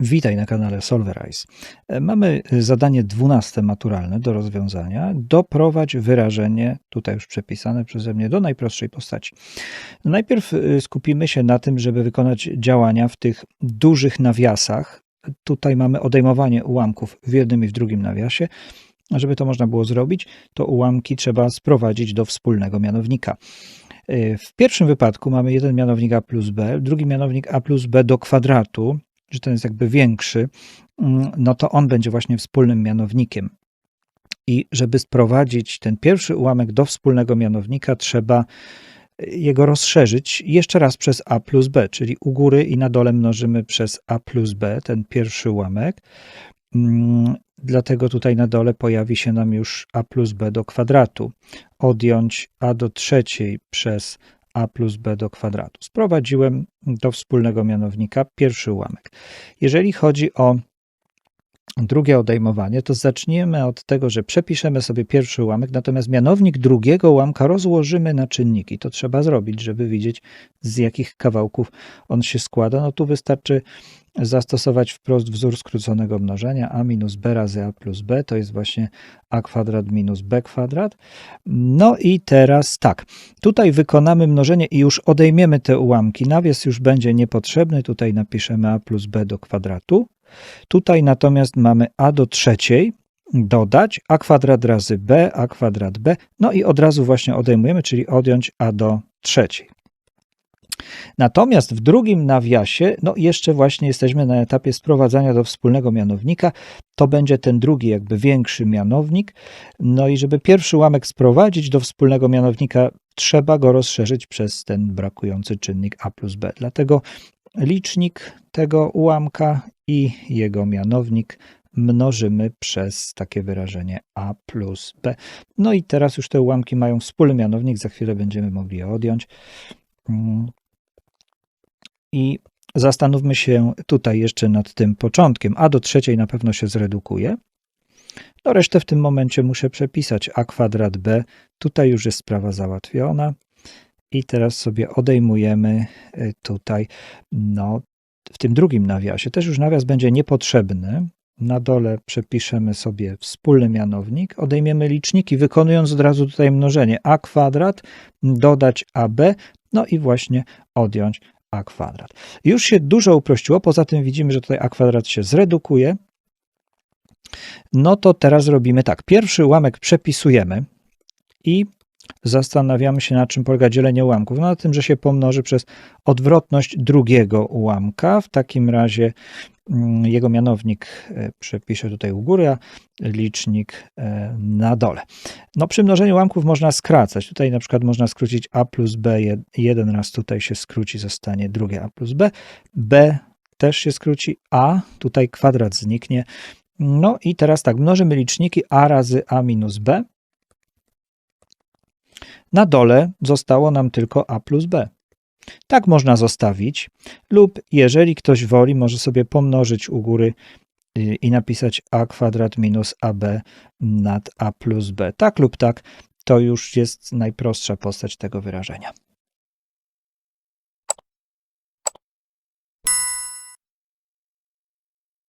Witaj na kanale Solverize. Mamy zadanie dwunaste maturalne do rozwiązania. Doprowadź wyrażenie, tutaj już przepisane przeze mnie, do najprostszej postaci. Najpierw y, skupimy się na tym, żeby wykonać działania w tych dużych nawiasach. Tutaj mamy odejmowanie ułamków w jednym i w drugim nawiasie. A żeby to można było zrobić, to ułamki trzeba sprowadzić do wspólnego mianownika. Y, W pierwszym wypadku mamy jeden mianownik a plus b, drugi mianownik a plus b do kwadratu, że ten jest jakby większy, mm, no to on będzie właśnie wspólnym mianownikiem. I żeby sprowadzić ten pierwszy ułamek do wspólnego mianownika, trzeba jego rozszerzyć jeszcze raz przez a plus b, czyli u góry i na dole mnożymy przez a plus b, ten pierwszy ułamek. Mm, Dlatego tutaj na dole pojawi się nam już a plus b do kwadratu. Odjąć a do trzeciej przez a plus b do kwadratu. Sprowadziłem do wspólnego mianownika pierwszy ułamek. Jeżeli chodzi o drugie odejmowanie, to zaczniemy od tego, że przepiszemy sobie pierwszy ułamek, natomiast mianownik drugiego ułamka rozłożymy na czynniki. To trzeba zrobić, żeby widzieć, z jakich kawałków on się składa. No tu wystarczy zastosować wprost wzór skróconego mnożenia a minus b razy a plus b, to jest właśnie a kwadrat minus b kwadrat. No i teraz tak, tutaj wykonamy mnożenie i już odejmiemy te ułamki. Nawias już będzie niepotrzebny, tutaj napiszemy a plus b do kwadratu. Tutaj natomiast mamy a do trzeciej, dodać a kwadrat razy b, a kwadrat b, no i od razu właśnie odejmujemy, czyli odjąć a do trzeciej. Natomiast w drugim nawiasie, no jeszcze właśnie jesteśmy na etapie sprowadzania do wspólnego mianownika. To będzie ten drugi, jakby większy mianownik. No i żeby pierwszy ułamek sprowadzić do wspólnego mianownika, trzeba go rozszerzyć przez ten brakujący czynnik a plus b. Dlatego licznik tego ułamka i jego mianownik mnożymy przez takie wyrażenie a plus b. No i teraz już te ułamki mają wspólny mianownik, za chwilę będziemy mogli je odjąć. Mm. I zastanówmy się tutaj jeszcze nad tym początkiem. a do trzeciej na pewno się zredukuje. No resztę w tym momencie muszę przepisać a kwadrat b. Tutaj już jest sprawa załatwiona. I teraz sobie odejmujemy y, tutaj, no, w tym drugim nawiasie. Też już nawias będzie niepotrzebny. Na dole przepiszemy sobie wspólny mianownik, odejmiemy liczniki, wykonując od razu tutaj mnożenie a kwadrat, dodać ab, no i właśnie odjąć a kwadrat. Już się dużo uprościło, poza tym widzimy, że tutaj a kwadrat się zredukuje. No to teraz robimy tak. Pierwszy ułamek przepisujemy i zastanawiamy się, na czym polega dzielenie ułamków. No, na tym, że się pomnoży przez odwrotność drugiego ułamka. W takim razie mm, jego mianownik e, przepiszę tutaj u góry, a licznik e, na dole. No przy mnożeniu ułamków można skracać. Tutaj na przykład można skrócić a plus b, jed- jeden raz tutaj się skróci, zostanie drugie a plus b. b też się skróci, a tutaj kwadrat zniknie. No i teraz tak, mnożymy liczniki a razy a minus b. Na dole zostało nam tylko a plus b. Tak można zostawić, lub jeżeli ktoś woli, może sobie pomnożyć u góry y, i napisać a kwadrat minus ab nad a plus b. Tak lub tak, to już jest najprostsza postać tego wyrażenia.